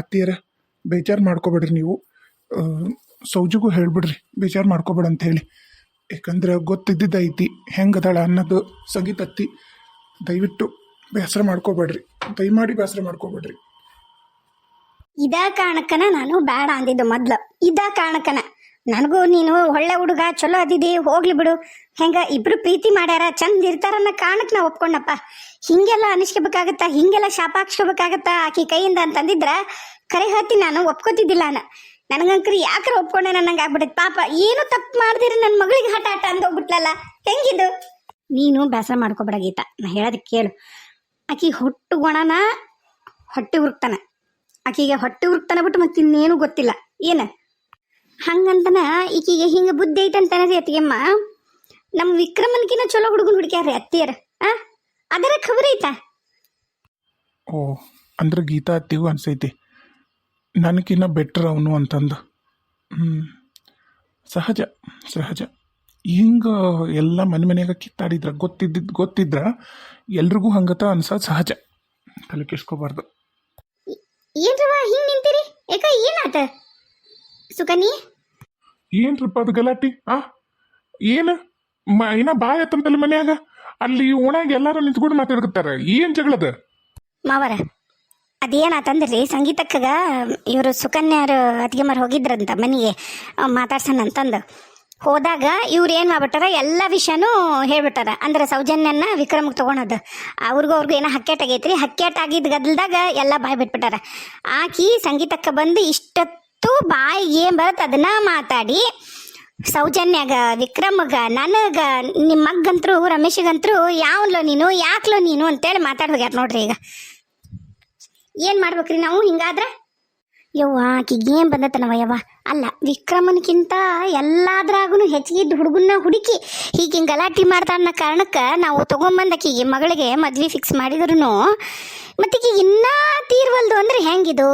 ಅತ್ತಿಯರ ಬೇಜಾರು ಮಾಡ್ಕೋಬೇಡ್ರಿ ನೀವು. ಸೌಜಿಗೂ ಹೇಳ್ಬಿಡ್ರಿ, ಬೇಜಾರು ಮಾಡ್ಕೋಬೇಡ ಅಂತ ಹೇಳಿ. ಯಾಕಂದ್ರೆ ಗೊತ್ತಿದ್ದೈತಿ ಹೆಂಗದಾಳ ಅನ್ನೋದು ಸಂಗೀತತ್ತಿ. ದಯವಿಟ್ಟು ಬೇಸರ ಮಾಡ್ಕೋಬೇಡ್ರಿ, ದಯಮಾಡಿ ಬೇಸರ ಮಾಡ್ಕೋಬೇಡ್ರಿ. ಇದ ಕಾರಣಕ್ಕನ ನಾನು ಬೇಡ ಅಂದಿದ್ದು ಮೊದ್ಲು. ಇದ ಕಾರಣಕ್ಕನ ನನಗೂ ನೀನು ಒಳ್ಳೆ ಹುಡುಗ, ಚಲೋ ಅದಿದಿ, ಹೋಗ್ಲಿ ಬಿಡು. ಹೆಂಗ ಇಬ್ರು ಪ್ರೀತಿ ಮಾಡ್ಯಾರ, ಚಂದ ಇರ್ತಾರನ್ನ ಕಾರಣಕ್ಕೆ ನಾ ಒಪ್ಕೊಂಡಪ್ಪ. ಹಿಂಗೆಲ್ಲ ಅನಿಸ್ಕೋಬೇಕಾಗತ್ತ, ಹಿಂಗೆಲ್ಲ ಶಾಪ ಹಾಕ್ಸ್ಕೋಬೇಕಾಗತ್ತ ಆಕಿ ಕೈಯಿಂದ ಅಂತಂದಿದ್ರ ಕರೆ ಹತ್ತಿ ನಾನು, ಒಪ್ಕೋತಿದ್ದಿಲ್ಲ ನಾನು ನನಗಂಕ್ರಿ ಯಾಕ್ರ ಒಪ್ಕೊಂಡೆ ನನಗೆ ಆಗ್ಬಿಡತ್ ಪಾಪ ಏನು ತಪ್ಪು ಮಾಡ್ದಿರಿ ನನ್ನ ಮಗಳಿಗೆ ಹಠಾಟ ಅಂತ ಹೋಗ್ಬಿಟ್ಲಲ್ಲ. ಹೆಂಗಿದು? ನೀನು ಬೇಸರ ಮಾಡ್ಕೋಬೇಡ ಗೀತಾ, ನಾ ಹೇಳೋದಕ್ಕೆ ಕೇಳು. ಆಕಿ ಹೊಟ್ಟು ಗುಣನ ಹೊಟ್ಟೆ ಹುರುಕ್ತಾನ ಆಕಿಗೆ ಹೊಟ್ಟೆ ಉರುಕ್ತಾನ ಬಿಟ್ಟು ಮತ್ತೆ ಇನ್ನೇನು ಗೊತ್ತಿಲ್ಲ. ಏನ? ಹಂಗಂತನ ಈಕಿಗೆ ಹಿಂಗ ಬುದ್ಧಿ ಐತಂತಾನೆ ರೀ ಅತ್ತಿಗೆಮ್ಮ ನಮ್ಮ ವಿಕ್ರಮನ್ಕಿನ ಚಲೋ ಹುಡುಗನ್ ಹುಡುಕ್ಯಾರ ಅತ್ತಿಯರ. ಆ? ಅದರ ಖಬರ್ ಐತಾ? ಓ ಅಂದ್ರೆ ಗೀತಾ ಅತ್ತಿಗೂ ಅನ್ಸೈತಿ. ನನಗಿನ್ನ ಬೆಟ್ರ್ ಅವನು ಅಂತಂದು. ಹ್ಞೂ ಸಹಜ ಸಹಜ. ಹಿಂಗ ಎಲ್ಲ ಮನೆ ಮನೆಯಾಗ ಕಿತ್ತಾಡಿದ್ರ ಗೊತ್ತಿದ್ದ ಗೊತ್ತಿದ್ರ ಎಲ್ರಿಗೂ ಹಂಗತ ಅನ್ಸೋದು ಸಹಜ. ತಲೆ ಕೆಡ್ಸ್ಕೊಬಾರ್ದು. ಏನ್ರವ ಹಿಂಗ್ ನಿಂತೀರಿ? ಯಾಕ ಏನಾತ? ಸುಕನಿ ಏನ್ರಪ್ಪ ಅದು ಗಲಾಟಿ? ಆ? ಏನು? ಇನ್ನ ಬಾಯ ಆತಂತಲ್ಲ ಮನ್ಯಾಗ, ಅಲ್ಲಿ ಓಣ್ಯಾಗ ಎಲ್ಲಾರು ನಿಂತ್ಕೊಂಡು ಮಾತಾಡ್ಕತ್ತಾರ ಏನ್ ಜಗಳದ? ಮಾವರ ಅದೇನಾತಂದ್ರಿ ಸಂಗೀತಕ್ಕಗ ಇವರು ಸುಕನ್ಯಾರು ಮರ ಹೋಗಿದ್ರಂತ ಮನೆಗೆ ಮಾತಾಡ್ಸೋಣ ಅಂತಂದು. ಹೋದಾಗ ಇವ್ರು ಏನು ಮಾಡ್ಬಿಟ್ಟಾರ, ಎಲ್ಲ ವಿಷಯನೂ ಹೇಳ್ಬಿಟ್ಟಾರ. ಅಂದ್ರೆ ಸೌಜನ್ಯನ ವಿಕ್ರಮಕ್ಕೆ ತೊಗೊಳೋದು ಅವ್ರಿಗೂ ಅವ್ರಿಗೂ ಏನೋ ಹಕ್ಕೆಟ್ ಆಗೈತ್ರಿ. ಹಕ್ಕೆಟ್ ಆಗಿದ್ದ ಗದ್ದಲ್ದಾಗ ಎಲ್ಲ ಬಾಯಿ ಬಿಟ್ಬಿಟ್ಟಾರ. ಆಕಿ ಸಂಗೀತಕ್ಕೆ ಬಂದು ಇಷ್ಟೊತ್ತು ಬಾಯಿಗೆ ಏನು ಬರುತ್ತೆ ಅದನ್ನ ಮಾತಾಡಿ ಸೌಜನ್ಯಾಗ, ವಿಕ್ರಮಗ, ನನಗ ನಿಮ್ಮ ಮಗ್ಗಂತ್ರು ರಮೇಶಗಂತ್ರು ಯಾವನ್ಲೋ ನೀನು, ಯಾಕ್ಲೋ ನೀನು ಅಂತೇಳಿ ಮಾತಾಡ್ಬೇಕಾರ ನೋಡ್ರಿ ಈಗ. ಏನು ಮಾಡ್ಬೇಕ್ರಿ ನಾವು ಹಿಂಗಾದ್ರೆ? ಯವ್ವ, ಆಕಿಗೆ ಏನು ಬಂದತನವ ಯವ್ವ? ಅಲ್ಲ, ವಿಕ್ರಮನ್ಕಿಂತ ಎಲ್ಲಾದ್ರಾಗೂ ಇದ್ದ ಹುಡುಗನ್ನ ಹುಡುಕಿ ಹೀಗೆ ಗಲಾಟೆ ಮಾಡ್ತಾ ಅನ್ನೋ ಕಾರಣಕ್ಕೆ ನಾವು ತೊಗೊಂಬಂದು ಆಕಿಗೆ ಮಗಳಿಗೆ ಮದ್ವೆ ಫಿಕ್ಸ್ ಮಾಡಿದ್ರು ಮತ್ತೀಗ ಈಗ ಇನ್ನೂ ತೀರ್ವಲ್ದು ಅಂದ್ರೆ ಹೆಂಗಿದು?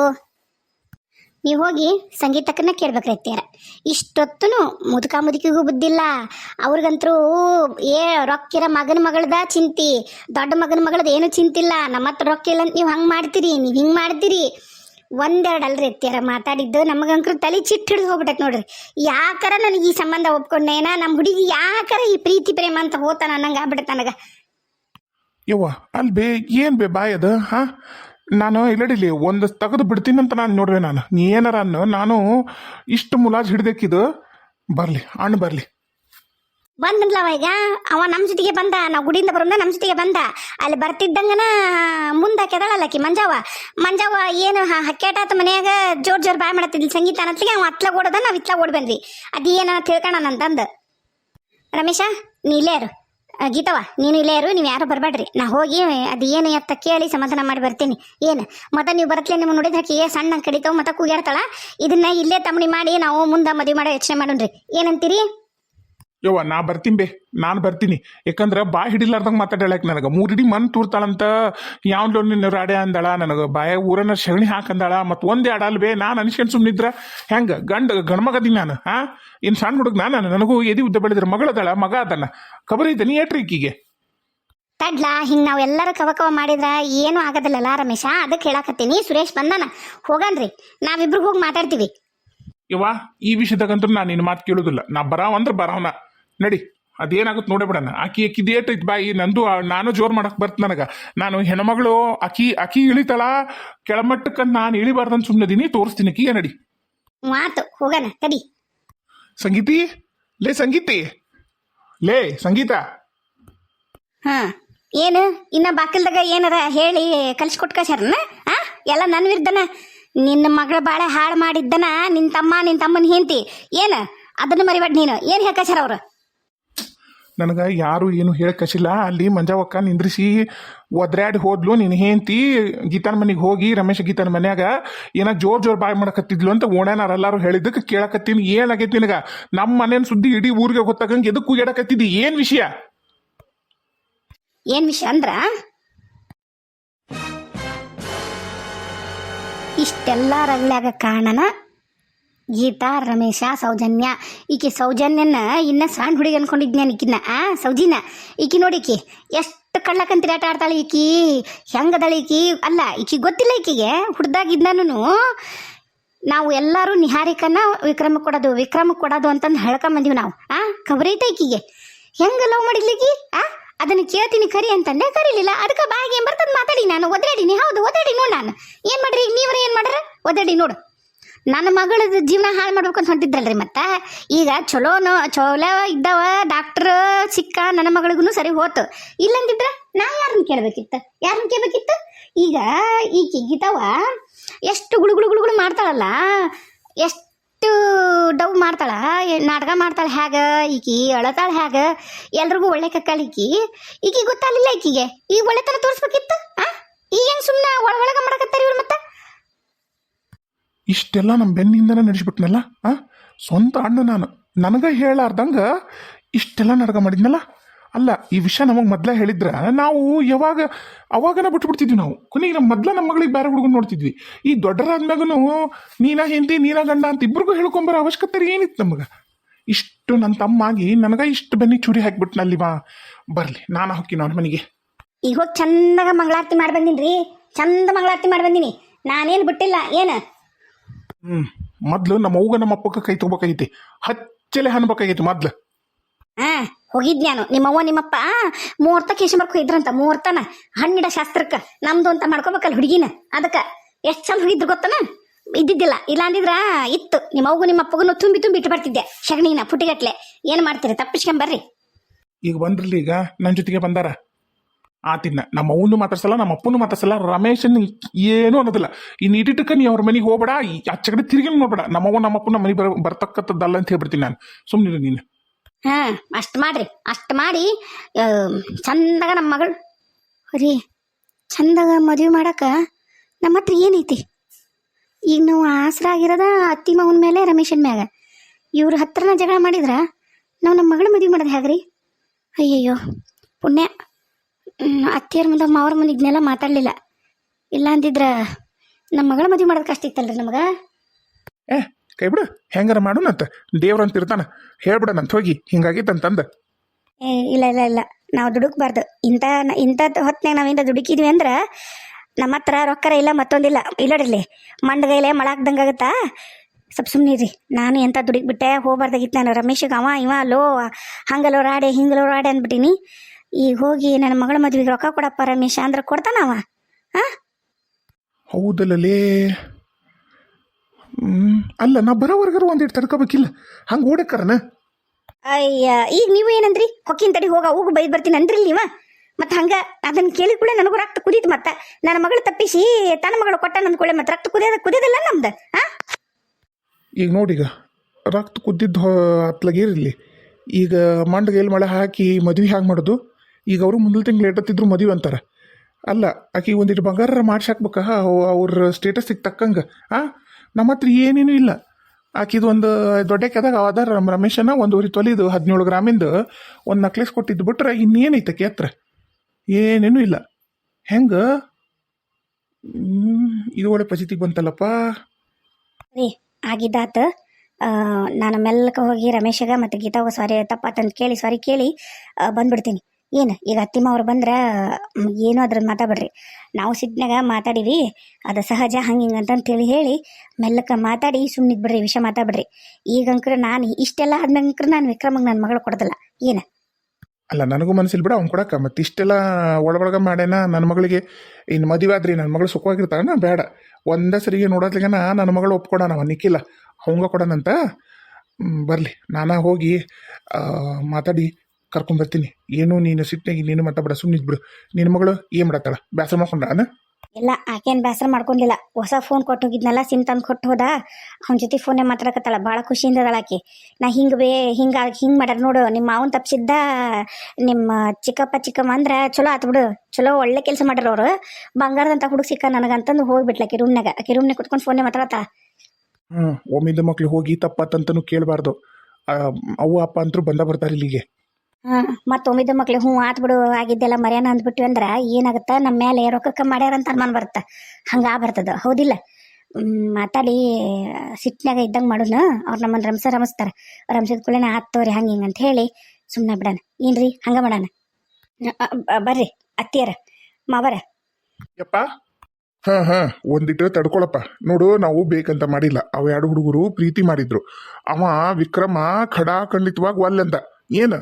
ನೀವು ಹೋಗಿ ಸಂಗೀತಕ್ಕನ್ನ ಕೇಳ್ಬೇಕ್ರೈತಿಯಾರ ಇಷ್ಟೊತ್ತೂ ಮುದುಕ ಮುದುಕಿಗೂ ಬುದ್ಧಿಲ್ಲ. ಅವ್ರಿಗಂತರೂ ಏ ರೊಕ್ಕಿರ ಮಗನ ಮಗಳದ ಚಿಂತಿ. ದೊಡ್ಡ ಮಗನ ಮಗಳದ ಏನು ಚಿಂತಿಲ್ಲ. ನಮ್ಮ ಹತ್ರ ರೊಕ್ಕ ಇಲ್ಲ ಅಂತ ನೀವು ಹಂಗೆ ಮಾಡ್ತೀರಿ, ನೀವು ಹಿಂಗೆ ಮಾಡ್ತೀರಿ. ಒಂದೆರಡು ಅಲ್ರಿ ಎತ್ತಿಯಾರ ಮಾತಾಡಿದ್ದು. ನಮಗಂಕರು ತಲೆ ಚಿಟ್ಟು ಹಿಡಿದು ಹೋಗ್ಬಿಟ್ಟೈತೆ ನೋಡ್ರಿ. ಯಾಕಾರ ನನಗೆ ಈ ಸಂಬಂಧ ಒಪ್ಕೊಂಡೇನ? ನಮ್ಮ ಹುಡುಗಿ ಯಾಕಾರ ಈ ಪ್ರೀತಿ, ಪ್ರೇಮ ಅಂತ ಹೋತಾನ ನಂಗೆ ಆಗ್ಬಿಡತ್ತೆ ನನಗೆ. ಯವ್ವ ಅಲ್ಲಿ ಬೇ ಏನು ಬೇ ಬಾಯದ ಹಾಂ? ನಾನು ಇಲ್ಲಡಿಲಿ, ಒಂದು ತೆಗೆದು ಬಿಡ್ತೀನಂತ ನಾನು ನೋಡ್ರೆ ನಾನು. ನೀ ಏನಾರ ಅನ್ನು, ನಾನು ಇಷ್ಟು ಮುಲಾಜ್ ಹಿಡ್ದಕ್ಕಿದು, ಬರಲಿ, ಅಣ್ಣ ಬರಲಿ. ಬಂದ್ಲವ ಈಗ ಅವ ನಮ್ಮ ಜೊತೆಗೆ ಬಂದ, ನಾವು ಗುಡಿಯಿಂದ ಬರೋಣ ನಮ್ಮ ಜೊತೆಗೆ ಬಂದ. ಅಲ್ಲಿ ಬರ್ತಿದ್ದಂಗನ ಮುಂದೆ ಕೆದಳಲ್ಲ ಆಕಿ ಮಂಜಾವ ಮಂಜಾವ ಏನು ಹಕ್ಕೆಟಾತ ಮನ್ಯಾಗ ಜೋರ್ ಜೋರ್ ಬಾಯ್ ಮಾಡತ್ತಿದ್ಲಿ ಸಂಗೀತ ಅನ್ನತ್ಲಿಗೆ ಅವ ಅತ್ಲಾಗ ಓಡದ ನಾವು ಇತ್ಲಾಗ ಓಡ್ ಬಂದ್ವಿ ಅದೇನ ತಿಳ್ಕೊಣ ಅಂತಂದು ರಮೇಶ, ನೀ ಗೀತವ್ವ, ನೀನು ಇಲ್ಲೇ ಇರು, ನೀವು ಯಾರು ಬರಬೇಡ್ರಿ ನಾ ಹೋಗಿ ಅದು ಏನು ಎತ್ತ ಕೇಳಿ ಸಮಾಧಾನ ಮಾಡಿ ಬರ್ತೀನಿ. ಏನು? ಮತ್ತೆ ನೀವು ಬರತ್ಲೆ ನಿಮ್ಮ ನೋಡಿದ ಏ ಸಣ್ಣ ಕಡಿತಾವ ಮತ್ತೆ ಕೂಗ್ಯಾಡ್ತಾಳ? ಇದನ್ನ ಇಲ್ಲೇ ತಮಣಿ ಮಾಡಿ ನಾವು ಮುಂದೆ ಮದುವೆ ಮಾಡೋ ಯೋಚನೆ ಮಾಡೋಣ್ರಿ. ಏನಂತೀರಿ? ಯವ್ವ ನಾ ಬರ್ತೀನಿ ಬೇ ನಾನು ಬರ್ತೀನಿ. ಯಾಕಂದ್ರೆ ಬಾಯ್ ಹಿಡಿಲಾರ್ದಂಗೆ ಮಾತಾಡಳಕ್ ನನಗೆ? ಮೂರಿಡಿ ಮನ್ ತೂರ್ತಾಳಂತ. ಯಾವ್ದು ನಿನ್ನ ರಾಡೆ ಅಂದಾಳ ನನಗೆ. ಬಾಯ ಊರನ್ನ ಸಗಣಿ ಹಾಕಂದಾಳ. ಮತ್ತು ಒಂದೇ ಆಡಲ್ ಬೇ ನಾನು ಅನ್ಸ್ಕೊಂಡು ಸುಮ್ಮನಿದ್ರ ಹೆಂಗೆ? ಗಂಡ ಗಂಡ್ಮಗದೀನಿ ನಾನು ಹಾಂ? ಇನ್ನು ಸಣ್ಣ ಹುಡುಗ ನಾನು ನನಗೂ ಎದಿ ಉದ್ದ ಬೆಳೆದ್ರೆ ಮಗಳದಾಳ ಮಗ ಅದನ್ನ ಖಬರ್ ಇದ್ದೀನಿ ನೀ ಏಟ್ರಿ ಈಕಿಗೆ? ತಡ್ಲ ಹಿಂಗ್ ನಾವು ಎಲ್ಲರೂ ಕವಕವ ಕವ ಮಾಡಿದ್ರ ಏನು ಆಗೋದಿಲ್ಲಲ್ಲ ರಮೇಶ ಅದಕ್ಕೆ ಹೇಳಕತ್ತೀನಿ. ಸುರೇಶ್ ಬಂದಾನ? ಹೋಗನ್ರಿ ನಾವಿಬ್ರು ಹೋಗಿ ಮಾತಾಡ್ತೀವಿ. ಯವ್ವ ಈ ವಿಷಯದಾಗಂತೂ ನಾನು ನಿನ್ನ ಮಾತು ಕೇಳೋದಿಲ್ಲ. ನಾ ಬರಾವ ಅಂದ್ರೆ ಬರಾವನ. ನಡಿ ಅದೇನಾಗುತ್ತೆ ನೋಡಬಿಡಣ ಆಕಿ ಅಕ್ಕಿ ಏಟ್ ಐತ್ ಬಾಯಿ ನಂದು ನಾನು ಜೋರು ಮಾಡಕ್ ಬರ್ತ ನನಗ. ನಾನು ಹೆಣ್ಮಗಳು ಅಕಿ ಅಕಿ ಇಳಿತಾಳ ಕೆಳಮಟ್ಟಕ್ಕಂತ ನಾನು ಇಳಿಬಾರ್ದಂತ ಸುಮ್ಮನದೀನಿ ತೋರಿಸ್ತೀನಿ ಅಕಿಗೆ ನಡಿ. ಮಾತು ಹೋಗಣ ತಡಿ. ಸಂಗೀತಿ? ಲೇ ಸಂಗೀತಿ? ಲೇ ಸಂಗೀತ? ಹಾ. ಏನು? ಇನ್ನ ಬಾಕಿಲ್ದಾಗ ಏನದ ಹೇಳಿ ಕಲ್ಸ್ಕೊಟ್ ಕಳ್ಸ್ಯಾರನ ಆ? ಎಲ್ಲ ನನ್ನ ವಿರುದ್ಧನ? ನಿನ್ನ ಮಗಳ ಬಾಳೆ ಹಾಳು ಮಾಡಿದ್ದನ ನಿನ್ ತಮ್ಮ ನಿನ್ ತಮ್ಮನ ಹೆಂಡತಿ. ಏನ? ಅದನ್ನ ಮರಿಬೇಡ ನೀನು. ಏನ್ ಹೇಳ್ಕಸ್ಯಾರ ಅವ್ರು? ನನಗೆ ಯಾರು ಏನು ಹೇಳಕಸಿಲ್ಲ ಅಲ್ಲಿ ಮಂಜಾವಕ್ಕ ನಿಂದ್ರಿಸಿ ಒದ್ರಾಡಿ ಹೋದ್ಲು. ನೀನು ಹೇಂತಿ ಗೀತಾನ ಮನೆಗೆ ಹೋಗಿ ರಮೇಶ ಗೀತಾನ ಮನ್ಯಾಗ ಏನ ಜೋರ್ ಜೋರ್ ಬಾಯ್ ಮಾಡಕತ್ತಿದ್ಲು ಅಂತ ಓಣ್ಯಾನಾರ ಹೇಳಿದ್ದಕ್ಕೆ ಕೇಳಕತ್ತೀನಿ. ಏನಾಗೈತಿ ನಿನಗ? ನಮ್ಮ ಮನೇನ ಸುದ್ದಿ ಇಡೀ ಊರಿಗೆ ಗೊತ್ತಾಗಂಗೆ ಎದಕ್ಕೂ ಎಡಕತ್ತಿದ್ದಿ ಏನ್ ವಿಷಯ? ಏನ್ ವಿಷಯ ಅಂದ್ರ ಇಷ್ಟೆಲ್ಲ ರಗಲಾಗ ಕಾರಣನ ಗೀತಾ, ರಮೇಶ, ಸೌಜನ್ಯ. ಈಕೆ ಸೌಜನ್ಯನ ಇನ್ನ ಸಣ್ಣ ಹುಡುಗಿ ಅನ್ಕೊಂಡಿದ್ನ ಈಕಿನ ಆ, ಸೌಜಿನ. ಈಕಿ ನೋಡಿಕಿ ಎಷ್ಟು ಎಷ್ಟು ಕಳ್ಳಕಂತಿರಿ ಆಟ ಆಡ್ತಾಳೆ ಈಕಿ. ಹೆಂಗದಾಳೆ ಈಕಿ? ಅಲ್ಲ, ಈಕಿ ಗೊತ್ತಿಲ್ಲ ಈಕಿಗೆ. ಹುಡ್ದಾಗಿದ್ದಾನು ನಾವು ಎಲ್ಲರೂ ನಿಹಾರಿಕನ ವಿಕ್ರಮ ಕೊಡೋದು ವಿಕ್ರಮ ಕೊಡೋದು ಅಂತಂದು ಹೇಳ್ಕೊಂಬಂದೀವಿ ನಾವು. ಆ ಕಬರೈತೆ ಈಕಿಗೆ. ಹೆಂಗ ಲವ್ ಮಾಡಿದ್ಲಿಕ್ಕಿ ಆ, ಅದನ್ನ ಕೇಳ್ತೀನಿ ಕರಿ ಅಂತಂದೆ. ಕರೀಲಿಲ್ಲ. ಅದಕ್ಕೆ ಏನು ಬರ್ತದ ಮಾತಾಡಿ ನಾನು. ಒದ್ದಾಡಿನಿ ಹೌದು ಒದ್ದಾಡಿ ನೋಡು ನಾನು. ಏನು ಮಾಡ್ರಿ? ಈಗ ಏನು ಮಾಡ್ರ? ಒದ್ದಾಡಿ ನೋಡು. ನನ್ನ ಮಗಳದ ಜೀವನ ಹಾಳು ಮಾಡ್ಬೇಕು ಅಂತ ಹೊಂಟಿದ್ದಲ್ರಿ ಮತ್ತ? ಈಗ ಚಲೋನು, ಚಲೋ ಇದ್ದಾವ ಡಾಕ್ಟರ್ ಸಿಕ್ಕ ನನ್ನ ಮಗಳಿಗೂ ಸರಿ ಹೋತು. ಇಲ್ಲಂದಿದ್ರ ನಾ ಯಾರನ್ನ ಕೇಳ್ಬೇಕಿತ್ತ? ಯಾರನ್ನ ಕೇಳ್ಬೇಕಿತ್ತು? ಈಗ ಈ ಕಿಗ್ಗಿತಾವ ಎಷ್ಟು ಗುಳು ಗುಳು ಗುಳು ಗುಳು ಮಾಡ್ತಾಳಲ್ಲ, ಎಷ್ಟು ಡವ್ ಮಾಡ್ತಾಳ ನಾಟಕ ಮಾಡ್ತಾಳೆ ಹ್ಯಾಗ, ಈಕಿ ಅಳತಾಳ ಹ್ಯಾಗ, ಎಲ್ರಿಗೂ ಒಳ್ಳೆ ಕಕ್ಕಾಳ ಈಕಿ. ಈಕಿ ಗೊತ್ತಾಗಲಿಲ್ಲ ಈಕಿಗೆ. ಈಗ ಒಳ್ಳೆತನ ತೋರಿಸ್ಬೇಕಿತ್ತು, ಆ? ಈಗ ಹೆಂಗ್ ಸುಮ್ಮನೆ ಒಳ ಒಳಗ ಮಾಡಕತ್ತಾರ ಇವ್ರು ಮತ್ತೆ? ಇಷ್ಟೆಲ್ಲ ನಮ್ಮ ಬೆನ್ನಿಂದನೇ ನಡೆಸ್ಬಿಟ್ನಲ್ಲ, ಆ? ಸ್ವಂತ ಅಣ್ಣ ನಾನು. ನನಗೆ ಹೇಳಾರ್ದಂಗೆ ಇಷ್ಟೆಲ್ಲ ನಡಗ ಮಾಡಿದ್ನಲ್ಲ? ಅಲ್ಲ, ಈ ವಿಷಯ ನಮಗೆ ಮೊದಲೇ ಹೇಳಿದ್ರ, ನಾವು ಯಾವಾಗ, ಅವಾಗನ ಬಿಟ್ಬಿಡ್ತಿದ್ವಿ ನಾವು. ಕೊನೆಗೆ ನಮ್ಮ ಮೊದಲ ನಮ್ಮ ಮಗಳಿಗೆ ಬೇರೆ ಹುಡುಗನ್ ನೋಡ್ತಿದ್ವಿ. ಈ ದೊಡ್ಡರಾದ್ಮ್ಯಾಗೂ ನೀನ ಹಿಂದಿ ನೀನ ಗಂಡ ಅಂತ ಇಬ್ಬರಿಗೂ ಹೇಳ್ಕೊಂಬರೋ ಅವಶ್ಯಕತೆ ಏನಿತ್ತು ನಮಗೆ? ಇಷ್ಟು ನನ್ನ ತಮ್ಮಾಗಿ ನನಗೆ ಇಷ್ಟು ಬೆನ್ನಿ ಚೂರಿ ಹಾಕ್ಬಿಟ್ನಲ್ಲಿ ಬಾ. ಬರಲಿ, ನಾನು ಹಾಕಿನ ಅವ್ರ ಮನೆಗೆ. ಈಗ ಹೋಗಿ ಚಂದಾಗ ಮಂಗಳಾರತಿ ಮಾಡಿ ಬಂದಿನ್ರಿ ಚಂದ ಮಂಗಳಾರತಿ ಮಾಡಿ ಬಂದಿನಿ ನಾನೇನು ಬಿಟ್ಟಿಲ್ಲ, ಏನು? ಹ್ಞೂ ಮೊದಲು ನಮ್ಮ ಅವ್ಗ ನಮ್ಮ ಅಪ್ಪಕ್ಕೆ ಕೈ ತಗೋಬೇಕಾಗೈತಿ ಹಚ್ಚಲೆ ಹನ್ಬೇಕಾಗೈತಿ ಮೊದ್ಲು. ಹಾ ಹೋಗಿದ್ ನಾನು. ನಿಮ್ಮವ್ವ ನಿಮ್ಮಪ್ಪ ಮುಹೂರ್ತ ಕೇಶಮರ್ಕ ಇದ್ರಂತ ಮೂರ್ತನ ಹಣ್ಣಿಡ ಶಾಸ್ತ್ರಕ್ಕ. ನಮ್ದು ಅಂತ ಮಾಡ್ಕೋಬೇಕಲ್ಲ ಹುಡುಗಿನ. ಅದಕ್ಕ ಎಷ್ಟ್ ಚಂದ ಹೋಗಿದ್ರು ಗೊತ್ತನ? ಇದ್ದಿದ್ದಿಲ್ಲ. ಇಲ್ಲ ಅಂದಿದ್ರ ಇತ್ತು. ನಿಮ್ಮ ಅವ್ಗು ನಿಮ್ಮ ಅಪ್ಪಗೂ ತುಂಬಿ ತುಂಬಿ ಇಟ್ಟು ಬರ್ತಿದ್ದೆ ಶಗಣಿನ ಪುಟಿಗಟ್ಲೆ. ಏನ್ ಮಾಡ್ತೀರಿ ತಪ್ಪಿಸ್ಕೊಂಬರ್ರಿ ಈಗ ಬಂದ್ರಲ್ಲ ಈಗ ನನ್ನ ಜೊತೆಗೆ ಬಂದಾರ. ಆತಿನ್ನ ನಮ್ಮ ಅವನು ಮಾತಾಡ್ಸಲ್ಲ ನಮ್ಮ ಅಪ್ಪನು ಮಾತಾಡ್ಸಲ್ಲ ರಮೇಶನ್ ಏನು ಅನ್ನೋದಿಲ್ಲ. ಇನ್ನು ಇಟ್ಟಿಟ್ಟಕ್ಕ ನೀ ಅವ್ರ ಮನೆಗೆ ಹೋಗ್ಬೇಡ ಆಚೆ ಕಡೆ ತಿರುಗಿ ನೋಡ್ಬೇಡ. ನಮ್ಮವ್ವ ನಮ್ಮ ಅಪ್ಪನ ಮನೆಗೆ ಬರ ಬರ್ತಕ್ಕಂಥದ್ದಲ್ಲ ಅಂತ ಹೇಳ್ಬಿಡ್ತೀನಿ ನಾನು. ಸುಮ್ಮನೆ ನೀನು. ಹಾ ಅಷ್ಟು ಮಾಡ್ರಿ. ಅಷ್ಟು ಮಾಡಿ ಆ, ಚಂದಾಗ ನಮ್ಮ ಮಗಳು. ರೀ ಚಂದಾಗ ಮದುವೆ ಮಾಡಕ ನಮ್ಮ ಹತ್ರ ಏನೈತಿ? ಈಗ ನಾವು ಆಸರ ಆಗಿರೋದ ಅತ್ತಿ ಮಗನ ಮೇಲೆ ರಮೇಶನ್ ಮ್ಯಾಗ. ಇವ್ರ ಹತ್ರನ ಜಗಳ ಮಾಡಿದ್ರ ನಾವು ನಮ್ಮ ಮಗಳ ಮದುವೆ ಮಾಡೋದು ಹೇಗ್ರಿ ಅಯ್ಯಯ್ಯೋ ಪುಣ್ಯ. ಅತ್ತಿಯರ ಮುಂದೆ ಮಾವ್ರ ಮುಂದೆ ಇದನ್ನೆಲ್ಲ ಮಾತಾಡಲಿಲ್ಲ. ಇಲ್ಲ ಅಂದಿದ್ರ ನಮ್ಮ ಮಗಳ ಮದುವೆ ಮಾಡೋದು ಕಷ್ಟ ಇತ್ತಲ್ರಿ ನಮಗೆ? ಏ ಕೈ ಬಿಡು. ಹೆಂಗಾರ ಮಾಡೋಣಂತ ದೇವ್ರಂತ ಇರ್ತಾನ. ಹೇಳ್ಬಿಡಣಂತ ಹೋಗಿ. ಹಿಂಗಾಗಿತ್ತಂತಂದ ಏ ಇಲ್ಲ ಇಲ್ಲ ಇಲ್ಲ. ನಾವು ದುಡುಕ್ಬಾರ್ದು. ಇಂಥ ಇಂಥ ಹೊತ್ತಿನಾಗ ನಾವಿಂದ ದುಡುಕಿದ್ವಿ ಅಂದ್ರೆ ನಮ್ಮ ಹತ್ರ ರೊಕ್ಕರ ಇಲ್ಲ ಮತ್ತೊಂದಿಲ್ಲ. ಇಲ್ಲಡ್ರಿ ಮಂಡಗೈಲೆ ಮಳಾಕ್ದಂಗಾಗತ್ತಾ ಸ್ವಲ್ಪ ರೀ ನಾನು ಎಂಥ ದುಡುಕ್ಬಿಟ್ಟೆ? ಹೋಗ್ಬಾರ್ದಾಗಿತ್ತು ನಾನು. ರಮೇಶಿಗೆ ಅವ ಇವ ಲೋ ಹಂಗಲೋ ರಾಡೆ ಹಿಂಗಲೋ ರಾಡೆ ಅಂದ್ಬಿಟ್ಟಿನಿ. ಈಗ ಹೋಗಿ ನನ್ನ ಮಗಳ ಮದ್ವೆಗೆ ರೊಕ್ಕ ಕೊಡಪ್ಪ ರಮೇಶ ಅಂದ್ರೆ ಕೊಡ್ತಾನವ ಹೌದಲ್ಲೇ ಹ್ಮ್ ಅಲ್ಲ ನಾ ಬರೋವರ್ಗಾರು ಒಂದಿಟ್ಟು ತಡ್ಕೋಬೇಕಿಲ್ಲ. ಹಂಗೆ ಓಡಕ್ಕರನ? ಅಯ್ಯ ಈಗ ನೀವು ಏನಂದ್ರಿ? ಹೊಕ್ಕಿನ ತಡಿ ಹೋಗ ಹೋಗು ಬೈದ್ ಬರ್ತೀನಿ ಅಂದ್ರಿ ನೀವ ಮತ್ತೆ ಹಂಗ ಅದನ್ನ ಕೇಳಿ ಕೂಡ ನನಗೂ ರಕ್ತ ಕುದೀತು ಮತ್ತ. ನನ್ನ ಮಗಳು ತಪ್ಪಿಸಿ ತನ್ನ ಮಗಳು ಕೊಟ್ಟ ನಂದ್ಕೊಳ್ಳೆ ಮತ್ತೆ ರಕ್ತ ಕುದಿಯೋದ ಕುದಿಯೋದಿಲ್ಲ ನಮ್ದು ಹಾ? ಈಗ ನೋಡಿಗ ರಕ್ತ ಕುದ್ದಿದ್ದು ಅತ್ಲಾಗಿರಲಿ ಈಗ ಮಂಡಗೈಲಿ ಮಳೆ ಹಾಕಿ ಮದ್ವೆ ಹ್ಯಾಂಗೆ ಮಾಡೋದು? ಈಗ ಅವರು ಮುಂದಿನ ತಿಂಗಳು ಲೇಟತ್ತಿದ್ರು ಮದುವೆ ಅಂತಾರೆ. ಅಲ್ಲ, ಆಕೆ ಒಂದಿಟ್ಟು ಬಂಗಾರ ಮಾಡ್ಸಾಕ್ಬೇಕ ಅವ್ರ ಸ್ಟೇಟಸ್ಸಿಗೆ ತಕ್ಕಂಗೆ. ಆ, ನಮ್ಮ ಹತ್ರ ಏನೇನೂ ಇಲ್ಲ. ಆಕಿದು ಒಂದು ದೊಡ್ಡ ಕೆದಾಗ ಅದಾರ ನಮ್ಮ ರಮೇಶನ ಒಂದೂವರೆ ತೊಲಿದು ಹದಿನೇಳು ಗ್ರಾಮಿಂದ ಒಂದು ನಕ್ಲೆಸ್ ಕೊಟ್ಟಿದ್ದು ಬಿಟ್ರೆ ಇನ್ನೇನೈತೆ ಆಕಿ ಹತ್ರ? ಏನೇನೂ ಇಲ್ಲ. ಹೆಂಗೆ? ಇದು ಒಳ್ಳೆ ಪರಿಸ್ಥಿತಿಗೆ ಬಂತಲ್ಲಪ್ಪ. ಆಗಿದ್ದಾತ ನಾನು ಮೆಲ್ಲಕ್ಕೆ ಹೋಗಿ ರಮೇಶಗ ಮತ್ತು ಗೀತಾಗ ಸಾರಿ ತಪ್ಪಾತಂತ ಕೇಳಿ ಸಾರಿ ಕೇಳಿ ಬಂದ್ಬಿಡ್ತೀನಿ. ಏನು, ಈಗ ಅತ್ತಿಮ್ಮ ಅವ್ರು ಬಂದ್ರೆ ಏನು ಏನೂ ಅದ್ರ ಮಾತಾಡ್ಬೇಡ್ರಿ ನಾವು ಸಿಟ್ನಾಗ ಮಾತಾಡೀವಿ, ಅದು ಸಹಜ, ಹಂಗೆ ಹಿಂಗೆ ಅಂತಂತೇಳಿ ಹೇಳಿ ಮೆಲ್ಲಕ ಮಾತಾಡಿ ಸುಮ್ಮನೆ ಬಿಡ್ರಿ ವಿಷಯ ಮಾತಾಡ್ಬಿಡ್ರಿ ಈಗ ಅಂಕ್ರ ನಾನು ಇಷ್ಟೆಲ್ಲ ಆದ್ಮಂಕ್ರೆ ನಾನು ವಿಕ್ರಮಂಗೆ ನನ್ನ ಮಗಳು ಕೊಡೋದಲ್ಲ. ಏನು? ಅಲ್ಲ, ನನಗೂ ಮನಸ್ಸಿಲ್ಲ ಬಿಡ, ಅವ್ನು ಕೊಡಕ್ಕ. ಮತ್ತೆ ಇಷ್ಟೆಲ್ಲ ಒಳಗೊಳಗ ಮಾಡ್ಯಾನ ನನ್ನ ಮಗಳಿಗೆ. ಇನ್ನು ಮದುವೆ ನನ್ನ ಮಗಳು ಸುಖವಾಗಿರ್ತಾನ ಬೇಡ. ಒಂದೇ ಸರಿಗೆ ನೋಡೋದ್ಲಿಗನ ನನ್ನ ಮಗಳು ಒಪ್ಕೊಡೋಣ ಅವ ನಿಕ್ಕಿಲ್ಲ ಅವಂಗ ಕೊಡೋಣಂತ? ಬರಲಿ. ನಾನು ಹೋಗಿ ಮಾತಾಡಿ. ಕರ್ಕೊಂಬರ್ತೀನಿ ಏನು ನೀನು ಸಿಟ್ಟಿನಾಗಿ ನೀನು ಮಾತಾಡ ಸುಮ್ಮನೆ ಬಿಡು ನಿನ್ನ ಮಗಳು ಏನು ಮಾಡತ್ತಾಳ? ಬೇಸರ ಮಾಡ್ಕೊಂಡಾನ ಇಲ್ಲ ಆಕೇನು ಬೇಸರ ಮಾಡ್ಕೊಂಡಿಲ್ಲ. ಹೊಸ ಫೋನ್ ಕೊಟ್ಟು ಹೋಗಿದ್ನಲ್ಲ ಸಿಮ್ ತಂದು ಕೊಟ್ಟು ಹೋದ ಅವನ ಜೊತೆ ಫೋನೇ ಮಾತಾಡಕತ್ತಾಳೆ. ಭಾಳ ಖುಷಿಯಿಂದ ಅದಳ ಆಕಿ. ನಾ ಹಿಂಗೆ ಬೇ ಹಿಂಗೆ ಹಿಂಗೆ ಮಾಡ್ಯಾರ ನೋಡು. ನಿಮ್ಮ ಮಾವನ್ ತಪ್ಪಿಸಿದ್ದ ನಿಮ್ಮ ಚಿಕ್ಕಪ್ಪ ಚಿಕ್ಕಮ್ಮ ಅಂದ್ರೆ ಚಲೋ ಆತು ಬಿಡು. ಚಲೋ ಒಳ್ಳೆ ಕೆಲಸ ಮಾಡ್ಯಾರ ಅವರು. ಬಂಗಾರದಂತ ಹುಡುಗ ಸಿಕ್ಕ ನನಗಂತಂದು ಹೋಗ್ಬಿಟ್ಲ ಆಕಿ ರೂಮ್ನಾಗ ಆಕಿ ರೂಮ್ನಾಗ ಕುತ್ಕೊಂಡು ಫೋನೇ ಮಾತಾಡತ್ತಾಳ ಹ್ಞೂ ಒಮ್ಮಿಂದ ಮಕ್ಳು ಹೋಗಿ ತಪ್ಪತ್ತಂತನೂ ಕೇಳಬಾರ್ದು. ಅವ್ವ ಅಪ್ಪ ಅಂತರೂ ಬಂದ ಬರ್ತಾರೆ ಇಲ್ಲಿಗೆ. ಹಾಂ, ಮತ್ತು ಒಮ್ಮಿದ್ದ ಮಕ್ಳು, ಹ್ಞೂ, ಆತ್ ಬಿಡು, ಆಗಿದ್ದೆಲ್ಲ ಮರ್ಯಾನ ಅಂದ್ಬಿಟ್ವಿ ಅಂದ್ರೆ ಏನಾಗುತ್ತೆ? ನಮ್ಮ ಮೇಲೆ ರೊಕ್ಕಕ್ಕೆ ಮಾಡ್ಯಾರ ಅಂತ ಅನುಮಾನ ಬರುತ್ತೆ. ಹಂಗೆ ಬರ್ತದ ಹೌದಿಲ್ಲ? ಮಾತಾಡಿ ಸಿಟ್ನಾಗ ಇದ್ದಂಗೆ ಮಾಡೋಣ. ಅವ್ರು ನಮ್ಮನ್ನು ರಮಸ ರಮಿಸ್ತಾರೆ. ರಮಸಿದ ಕೂಡಲೇ ಆತ್ ತೋರಿ, ಹಂಗೆ ಹಿಂಗೆ ಅಂತ ಹೇಳಿ ಸುಮ್ಮನೆ ಬಿಡೋಣ. ಏನ್ರಿ? ಹಂಗೆ ಮಾಡೋಣ. ಬರ್ರಿ, ಅತ್ತಿಯರ, ಮಾವರ. ಯಪ್ಪ. ಹಾ ಹಾ ಒಂದಿಟ್ಟು ತಡ್ಕೊಳಪ್ಪ. ನೋಡು, ನಾವು ಬೇಕಂತ ಮಾಡಿಲ್ಲ. ಅವ ಎರಡು ಹುಡುಗರು ಪ್ರೀತಿ ಮಾಡಿದ್ರು. ಅವ ವಿಕ್ರಮ ಖಡಾಖಂಡಿತವಾಗಿ ಒಲ್ಲಂತ ಏನ?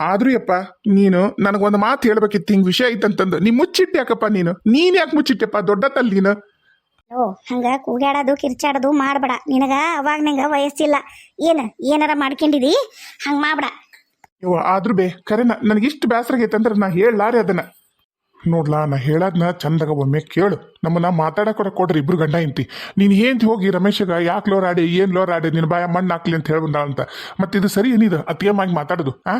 ಆದ್ರೂ ಯಪ್ಪ ನೀನು ನನಗೊಂದು ಮಾತು ಹೇಳ್ಬೇಕಿತ್ತು ಹಿಂಗ್ ವಿಷಯ ಐತಂತಂದು. ನೀ ಮುಚ್ಚಿಟ್ಟೆ ಯಾಕಪ್ಪ ನೀನು? ನೀನ್ ಯಾಕೆ ಮುಚ್ಚಿಟ್ಟೆಪ್ಪ? ದೊಡ್ಡ ತಲ್ ನೀನು. ಓ ಹಂಗ ಕೂಗಾಡೋದು ಕಿರ್ಚಾಡೋದು ಮಾಡ್ಬೇಡ. ನಿನಗ ಅವಾಗ ನಂಗ ವಯಸ್ಸಿಲ್ಲ. ಏನ ಏನಾರ ಮಾಡ್ಕೊಂಡಿದಿ? ಹಂಗ ಮಾಡ್ಬೇಡ. ಯೋ ಆದ್ರೂ ಬೇ ಕರೆನ ನನಗೆ ಇಷ್ಟು ಬೇಸರಾಗೈತಂದ್ರೆ ನಾ ಹೇಳಲಾರೆ ಅದನ್ನ. ನೋಡ್ಲಾ ನಾ ಹೇಳದ್ನ ಚಂದಾಗ ಒಮ್ಮೆ ಕೇಳು. ನಮ್ಮನ್ನ ಮಾತಾಡಕೊಡ ಕೊಡ್ರಿ ಇಬ್ರು ಗಂಡ ಇಂತಿ ನೀನ್ ಏನ್ ಹೋಗಿ ರಮೇಶಗ ಯಾಕೆ ಲೋರ್ ಆಡಿ ಏನ್ ಲೋರ್ ಆಡಿ ನಿನ್ ಬಾಯ ಮಣ್ಣು ಹಾಕ್ಲಿ ಅಂತ ಹೇಳ್ಬಂದ ಅಂತ ಮತ್ತೆ ಇದು ಸರಿ ಏನಿದು? ಅತಿಯಮ್ಮಾಗಿ ಮಾತಾಡೋದು ಆ?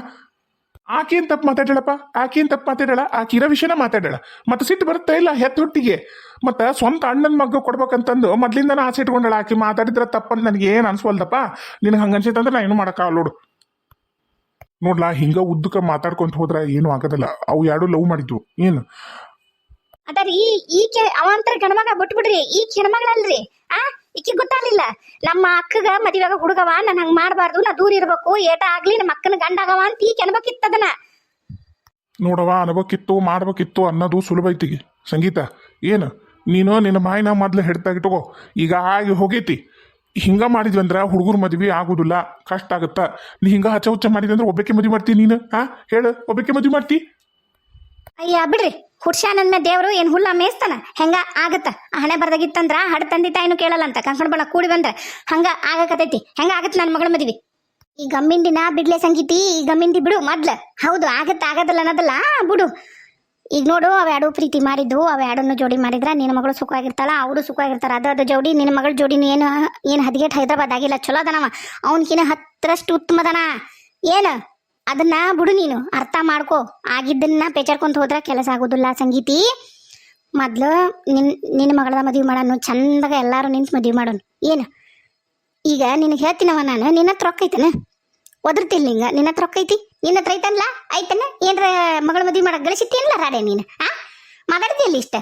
ಆಕೇನ್ ತಪ್ಪು ಮಾತಾಡಳಪ್ಪ ಆಕೇನ್ ತಪ್ಪು ಮಾತಾಡಳ ಆಕೆ ಇರೋ ವಿಷಯನ ಮಾತಾಡಳ ಮತ್ತೆ ಸಿಟ್ಟು ಬರುತ್ತಾ ಇಲ್ಲ? ಹೆತ್ತ ಹೊಟ್ಟಿಗೆ. ಮತ್ತೆ ಸ್ವಂತ ಅಣ್ಣನ ಮಗ ಕೊಡ್ಬೇಕಂತಂದು ಮೊದ್ಲಿಂದನ ಆಸೆ ಇಟ್ಕೊಂಡಳ. ಆಕಿ ಮಾತಾಡಿದ್ರೆ ತಪ್ಪಂತ ನನಗೆ ಏನು ಅನ್ಸ್ವಲ್ದಪ್ಪ? ನಿನಗೆ ಹಂಗ ಅನ್ಸೈತಂದ್ರೆ ನಾ ಏನು ಮಾಡಕ್ಕಾಗಲ್ಲ ನೋಡು. ನೋಡ್ಲಾ, ಹಿಂಗ ಉದ್ದಕ್ಕೆ ಮಾತಾಡ್ಕೊಂತ ಹೋದ್ರ ಏನು ಆಗೋದಿಲ್ಲ. ಅವು ಎರಡು ಲವ್ ಮಾಡಿದ್ವು. ಏನು? ಅದರಿ ಈ ಈ ಅವಂತರ ಗಣಮಗ ಬಿಟ್ಬಿಡ್ರಿ. ಈ ಹೆಣ್ಮಗಳಲ್ರಿ. ಆ? ಈಕಿ ಗೊತ್ತಾಗ್ಲಿಲ್ಲ. ನಮ್ಮ ಅಕ್ಕಗ ಮದಿವಾಗ ಹುಡುಗವ, ನಾನು ಹಂಗ ಮಾಡಬಾರ್ದು, ನಾ ದೂರ ಇರ್ಬೇಕು, ಏಟ ಆಗ್ಲಿ ನಮ್ಮ ಅಕ್ಕನ ಗಂಡಾಗವ ಅಂತ ಈಗ ಅನ್ಬೇಕಿತ್ತು ಅದನ್ನ. ನೋಡವ ಅನ್ಬೇಕಿತ್ತು, ಮಾಡ್ಬೇಕಿತ್ತು ಅನ್ನೋದು ಸುಲಭ ಐತಿಗೆ ಸಂಗೀತ, ಏನು? ನೀನು ನಿನ್ನ ಮಾಯಿನ ಮೊದ್ಲು ಹಿಡ್ತಾಗಿಟ್ಕೋ ಈಗ ಆಗಿ ಹೋಗೈತಿ. ಹಿಂಗ ಮಾಡಿದ್ವಿ ಅಂದ್ರೆ ಹುಡುಗರು ಮದ್ವಿ ಆಗುದಿಲ್ಲ. ಕಷ್ಟ ಆಗುತ್ತ? ನೀ ಹಿಂಗ ಹಚ್ಚ ಹುಚ್ಚ ಮಾಡಿದ್ವಿ ಅಂದ್ರೆ ಒಬ್ಬಕ್ಕೆ ಮದ್ವಿ ಮಾಡ್ತಿ ನೀನು? ಹಾ ಹೇಳು ಒಬ್ಬಕ್ಕೆ ಮದ್ವಿ ಮಾಡ್ತಿ? ಅಯ್ಯ, ಬಿಡ್ರಿ. ಹುಡ್ಶಾನಂದ್ಮೆ ದೇವರು ಏನ್ ಹುಲ್ಲ ಮೇಯ್ಸ್ತಾನ? ಹೆಂಗ ಆಗತ್ತ? ಹಣೆ ಬರ್ದಾಗಿತ್ತಂದ್ರ ಹಡ ತಂದಿ ತಾಯಿನೂ ಕೇಳಲ್ಲ ಅಂತ ಕಂಕಣ ಬಣ್ಣ ಕೂಡಿ ಬಂದ್ರ ಹಂಗ ಆಗಕತೈತಿ. ಹೆಂಗ ಆಗತ್ತ ನನ್ನ ಮಗಳ ಮದ್ವಿ? ಈ ಗಮ್ಮಿಂದಿನ ಬಿಡ್ಲೆ ಸಂಗೀತಿ, ಈ ಗಮ್ಮಿಂದಿ ಬಿಡು ಮೊದ್ಲ. ಹೌದು, ಆಗತ್ತ, ಆಗದಲ್ಲ ಅನ್ನೋದಲ್ಲ. ಬಿಡು. ಈಗ ನೋಡು, ಅವ ಎರಡು ಪ್ರೀತಿ ಮಾಡಿದ್ದು, ಅವ ಎರಡನ್ನು ಜೋಡಿ ಮಾಡಿದ್ರ ನಿನ್ನ ಮಗಳು ಸುಖವಾಗಿರ್ತಾಳ ಅವರು ಸುಖವಾಗಿರ್ತಾರ ಅದು ಅದು ಜೋಡಿ, ನಿನ್ನ ಮಗಳ ಜೋಡಿ ಏನು ಏನು ಹದಿಗೆಟ್ ಹೈದ್ರಾಬಾದ್ ಆಗಿಲ್ಲ. ಚಲೋ ಅದನವ. ಅವನ್ಕಿನ ಹತ್ತರಷ್ಟು ಉತ್ತಮದನ. ಏನು? ಅದನ್ನ ಬಿಡು ನೀನು. ಅರ್ಥ ಮಾಡ್ಕೋ. ಆಗಿದ್ದನ್ನ ಪೇಚಾಡ್ಕೊಂತ ಹೋದ್ರೆ ಕೆಲಸ ಆಗೋದಿಲ್ಲ ಸಂಗೀತಿ. ಮೊದ್ಲು ನಿನ್ ನಿನ್ನ ಮಗಳದ ಮದುವೆ ಮಾಡೋನು, ಚಂದಾಗ ಎಲ್ಲಾರು ನಿಂತು ಮದುವೆ ಮಾಡೋನು. ಏನು? ಈಗ ನಿನಗೆ ಹೇಳ್ತೀನವ ನಾನು, ನಿನ್ನ ಹತ್ರ ರೊಕ್ಕ ಐತನ? ಒದರ್ತಿಲ್ಲ ನಿಂಗ? ನಿನ್ನ ಹತ್ರ ರೊಕ್ಕ ಐತಿ? ನಿನ್ನ ಹತ್ರ ಐತನ್ಲ? ಐತನ? ಏನ್ರ ಮಗಳ ಮದುವೆ ಮಾಡಕ್ ಗಳಿಸಿತ್ತೇನಲ್ಲ ರಾಡೆ ನೀನು? ಆ? ಮಾತಾಡ್ತಿಲ್ಲ ಇಷ್ಟ?